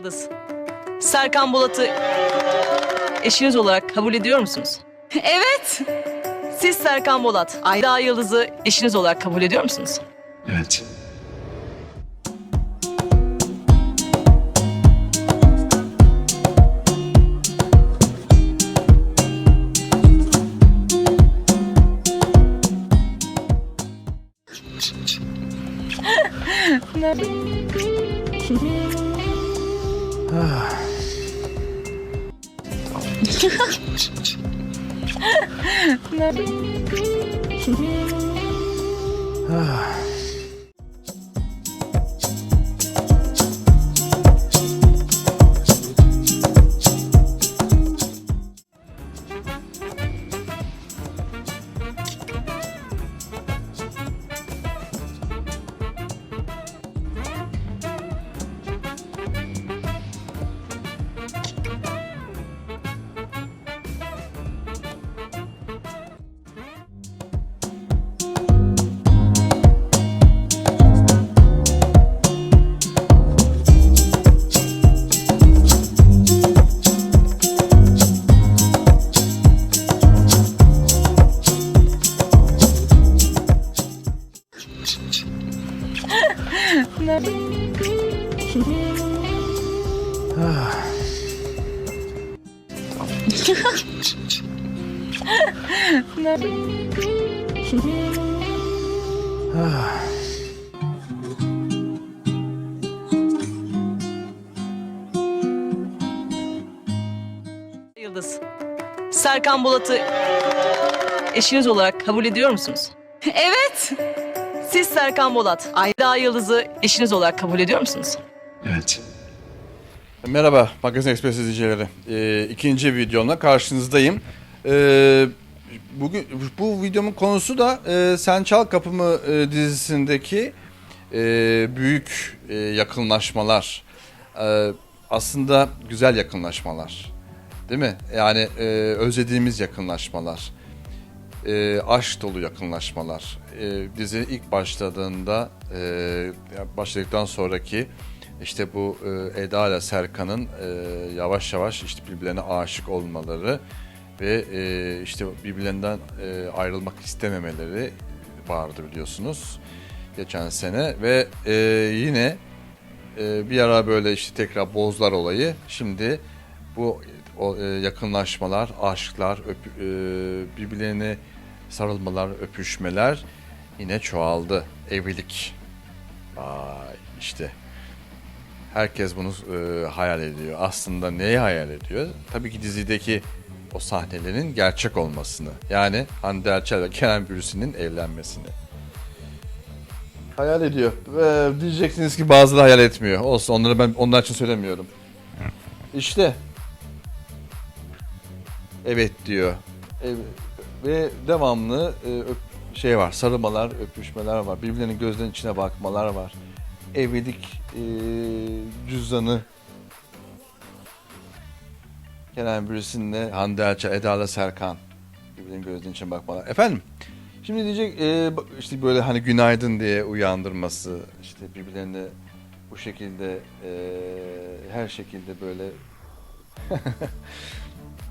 Yıldız. Serkan Bolat'ı eşiniz olarak kabul ediyor musunuz? Evet. Siz Serkan Bolat, Ayda Yıldız'ı eşiniz olarak kabul ediyor musunuz? Evet. 아... Yıldız. Serkan Bolat'ı eşiniz olarak kabul ediyor musunuz? Evet. Siz Serkan Bolat, Ayda Yıldız'ı eşiniz olarak kabul ediyor musunuz? Evet. Merhaba Magazin Express izleyicileri. Ee, ikinci videomla karşınızdayım. Ee, bugün bu videomun konusu da e, Sen Çal Kapımı e, dizisindeki e, büyük e, yakınlaşmalar. E, aslında güzel yakınlaşmalar. Değil mi? Yani e, özlediğimiz yakınlaşmalar. E, aşk dolu yakınlaşmalar. E, dizi ilk başladığında e, başladıktan sonraki işte bu e, Eda ile Serkan'ın e, yavaş yavaş işte birbirlerine aşık olmaları ve e, işte birbirlerinden e, ayrılmak istememeleri vardı biliyorsunuz geçen sene ve e, yine e, bir ara böyle işte tekrar bozlar olayı şimdi bu o, e, yakınlaşmalar, aşklar, öp, e, birbirlerine sarılmalar, öpüşmeler yine çoğaldı. Evlilik. Vay işte Herkes bunu e, hayal ediyor. Aslında neyi hayal ediyor? Tabii ki dizideki o sahnelerin gerçek olmasını. Yani Hande Erçel ve Kenan Bürsin'in evlenmesini. Hayal ediyor. Ve diyeceksiniz ki bazıları hayal etmiyor. Olsun onları ben onlar için söylemiyorum. İşte. Evet diyor. Ev- ve devamlı e, şey var. Sarılmalar, öpüşmeler var. Birbirlerinin gözlerinin içine bakmalar var evlilik e, cüzdanı Kenan Bürsin'le Hande Erçel, Eda'la Serkan birbirinin gözünün içine bakmalar. Efendim şimdi diyecek e, işte böyle hani günaydın diye uyandırması işte birbirlerine bu şekilde e, her şekilde böyle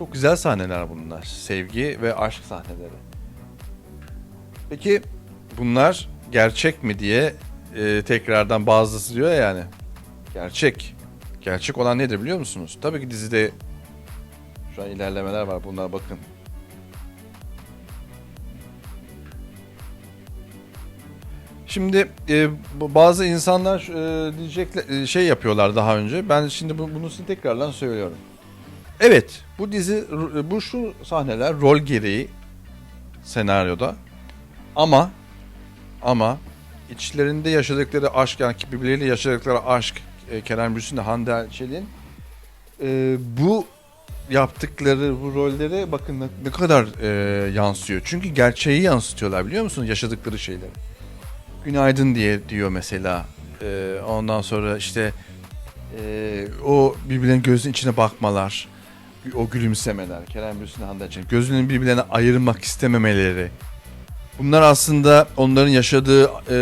çok güzel sahneler bunlar. Sevgi ve aşk sahneleri. Peki bunlar gerçek mi diye e, tekrardan bazısı diyor ya yani. Gerçek. Gerçek olan nedir biliyor musunuz? Tabii ki dizide şu an ilerlemeler var. Bunlara bakın. Şimdi e, bazı insanlar e, diyecekler e, şey yapıyorlar daha önce. Ben şimdi bu, bunu size tekrardan söylüyorum. Evet, bu dizi bu şu sahneler rol gereği senaryoda. Ama ama içlerinde yaşadıkları aşk yani birbirleriyle yaşadıkları aşk e, Kerem Bürsin ile Hande Erçel'in e, bu yaptıkları bu rolleri bakın ne, ne kadar e, yansıyor. Çünkü gerçeği yansıtıyorlar biliyor musunuz yaşadıkları şeyleri. Günaydın diye diyor mesela. E, ondan sonra işte e, o birbirlerinin gözünün içine bakmalar, o gülümsemeler, Kerem Bürsin Hande Erçel'in gözünün birbirlerine ayırmak istememeleri. Bunlar aslında onların yaşadığı e,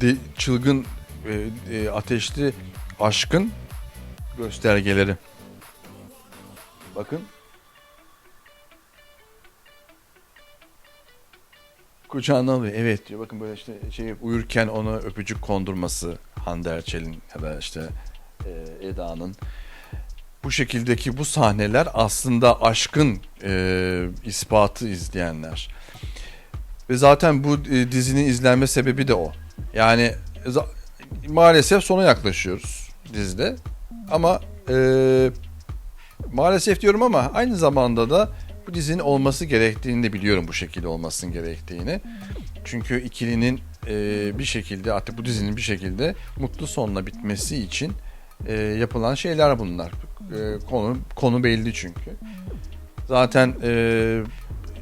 de- çılgın e, e, ateşli aşkın göstergeleri. Bakın. Kucağına alıyor. Evet diyor. Bakın böyle işte şey uyurken ona öpücük kondurması Hande Erçel'in ya da işte e, Eda'nın bu şekildeki bu sahneler aslında aşkın e, ispatı izleyenler. Ve zaten bu e, dizinin izlenme sebebi de o. Yani maalesef sona yaklaşıyoruz dizide. Ama e, maalesef diyorum ama aynı zamanda da bu dizinin olması gerektiğini de biliyorum bu şekilde olmasının gerektiğini. Çünkü ikilinin e, bir şekilde artık bu dizinin bir şekilde mutlu sonla bitmesi için e, yapılan şeyler bunlar. E, konu konu belli çünkü. Zaten e,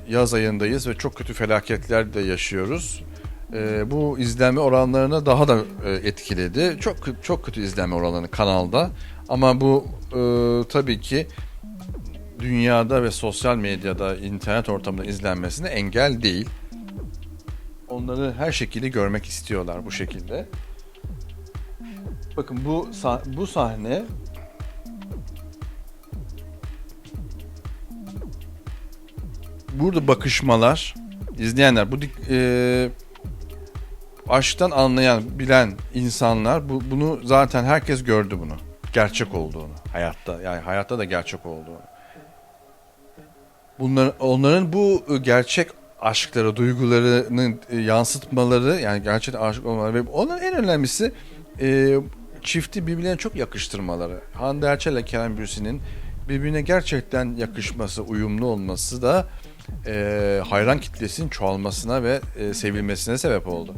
yaz ayındayız ve çok kötü felaketler de yaşıyoruz. E, bu izlenme oranlarını daha da e, etkiledi. Çok çok kötü izlenme oranları kanalda. Ama bu e, tabii ki dünyada ve sosyal medyada, internet ortamında izlenmesine engel değil. Onları her şekilde görmek istiyorlar bu şekilde. Bakın bu bu sahne burada bakışmalar izleyenler bu e, aşktan anlayan bilen insanlar bu, bunu zaten herkes gördü bunu. Gerçek olduğunu hayatta yani hayatta da gerçek olduğunu. Bunların onların bu e, gerçek aşkları duygularını e, yansıtmaları yani gerçekten aşık olmaları ve onun en önemlisi e, çifti birbirine çok yakıştırmaları. Hande Erçel ile Kerem Bürsin'in birbirine gerçekten yakışması uyumlu olması da e, hayran kitlesinin çoğalmasına ve e, sevilmesine sebep oldu.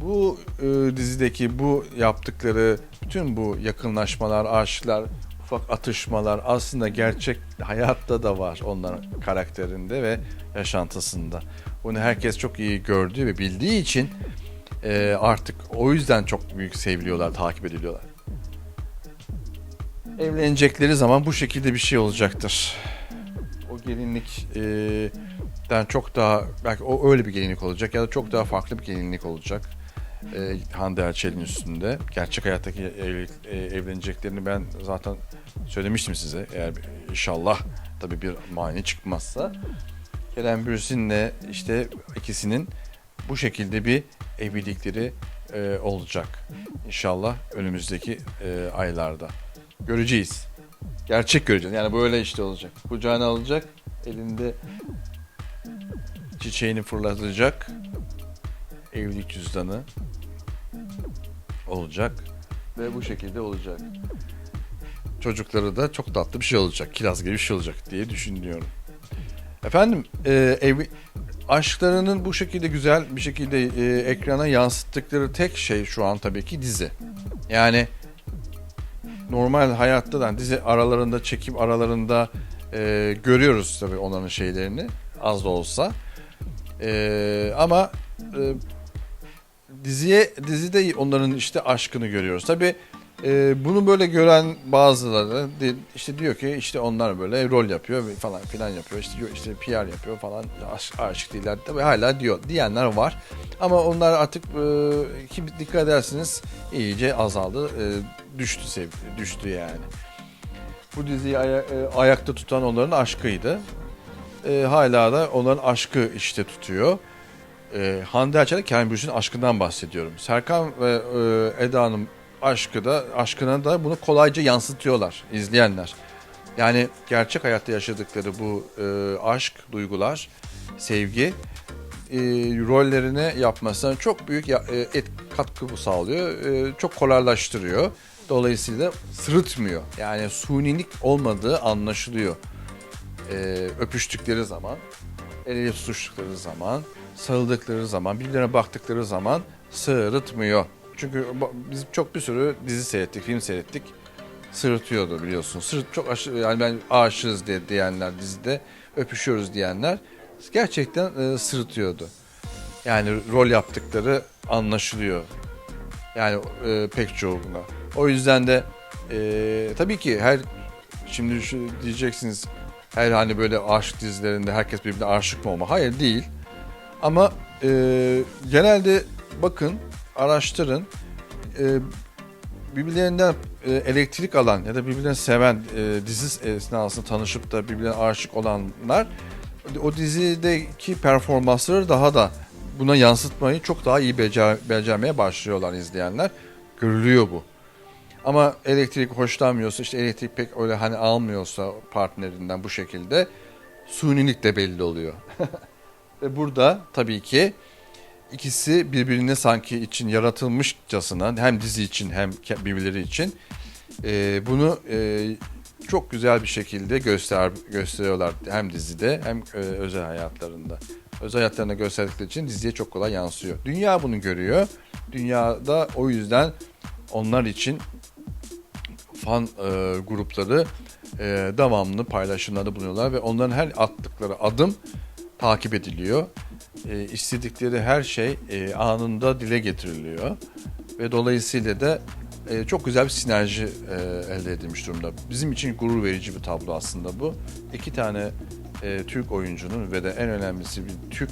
Bu e, dizideki bu yaptıkları bütün bu yakınlaşmalar, aşklar, ufak atışmalar aslında gerçek hayatta da var onların karakterinde ve yaşantısında. Bunu herkes çok iyi gördüğü ve bildiği için e, artık o yüzden çok büyük seviliyorlar, takip ediliyorlar. Evlenecekleri zaman bu şekilde bir şey olacaktır. O gelinlik den çok daha belki o öyle bir gelinlik olacak ya da çok daha farklı bir gelinlik olacak. E, Hande Erçel'in üstünde. Gerçek hayattaki evlilik- e, evleneceklerini ben zaten söylemiştim size. Eğer inşallah tabii bir mani çıkmazsa. Kerem Bürsin'le işte ikisinin bu şekilde bir evlilikleri e, olacak. İnşallah önümüzdeki e, aylarda. Göreceğiz. Gerçek göreceğiz. Yani böyle işte olacak. Kucağına alacak. Elinde çiçeğini fırlatacak. Evlilik cüzdanı olacak. Ve bu şekilde olacak. Çocukları da çok tatlı bir şey olacak. Kiraz gibi bir şey olacak diye düşünüyorum. Efendim e, ev, aşklarının bu şekilde güzel bir şekilde e, ekrana yansıttıkları tek şey şu an tabii ki dizi. Yani normal hayatta da dizi aralarında çekim aralarında e, görüyoruz tabii onların şeylerini az da olsa. E, ama e, diziye dizide onların işte aşkını görüyoruz. Tabii e, bunu böyle gören bazıları işte diyor ki işte onlar böyle rol yapıyor falan filan yapıyor. İşte diyor işte PR yapıyor falan. Aşk, aşık değiller. Tabii hala diyor diyenler var. Ama onlar artık e, ki dikkat ederseniz iyice azaldı. E, düştü sev düştü yani. Bu diziyi aya- e, ayakta tutan onların aşkıydı. E, hala da onların aşkı işte tutuyor. E, Hande Erçel'e Kerem Bürsin'in aşkından bahsediyorum. Serkan ve e, Eda'nın aşkı da aşkına da bunu kolayca yansıtıyorlar izleyenler. Yani gerçek hayatta yaşadıkları bu e, aşk, duygular, sevgi e, rollerine yapmasına çok büyük ya- e, et, katkı bu sağlıyor. E, çok kolaylaştırıyor. Dolayısıyla sırıtmıyor. Yani sunilik olmadığı anlaşılıyor. E, öpüştükleri zaman, el ele tutuştukları zaman, sarıldıkları zaman, birbirlerine baktıkları zaman sırıtmıyor. Çünkü biz çok bir sürü dizi seyrettik, film seyrettik. Sırıtıyordu biliyorsun. Sırt çok aşırı yani ben aşığız diye diyenler dizide, öpüşüyoruz diyenler gerçekten e, sırıtıyordu. Yani rol yaptıkları anlaşılıyor. Yani e, pek çoğunda. O yüzden de e, tabii ki her şimdi şu diyeceksiniz her hani böyle aşk dizilerinde herkes birbirine aşık mı olma? Hayır değil. Ama e, genelde bakın, araştırın. E, birbirlerinden e, elektrik alan ya da birbirlerini seven e, dizi esnasında tanışıp da birbirlerine aşık olanlar o dizideki performansları daha da buna yansıtmayı çok daha iyi becer, becermeye başlıyorlar izleyenler. Görülüyor bu. Ama elektrik hoşlanmıyorsa işte elektrik pek öyle hani almıyorsa partnerinden bu şekilde sunilik de belli oluyor. Ve burada tabii ki ikisi birbirine sanki için yaratılmışçasına hem dizi için hem birbirleri için e, bunu e, çok güzel bir şekilde göster gösteriyorlar hem dizide hem e, özel hayatlarında. Özel hayatlarında gösterdikleri için diziye çok kolay yansıyor. Dünya bunu görüyor. Dünyada o yüzden onlar için fan e, grupları e, devamlı paylaşımlarda bulunuyorlar ve onların her attıkları adım takip ediliyor. E, istedikleri her şey e, anında dile getiriliyor ve dolayısıyla da e, çok güzel bir sinerji e, elde edilmiş durumda. Bizim için gurur verici bir tablo aslında bu. İki tane e, Türk oyuncunun ve de en önemlisi bir Türk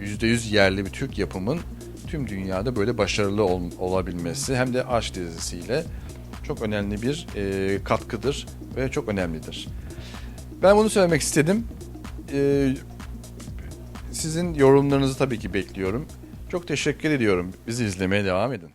%100 yerli bir Türk yapımın tüm dünyada böyle başarılı ol- olabilmesi hem de aşk dizisiyle çok önemli bir e, katkıdır ve çok önemlidir. Ben bunu söylemek istedim. E, sizin yorumlarınızı tabii ki bekliyorum. Çok teşekkür ediyorum. Bizi izlemeye devam edin.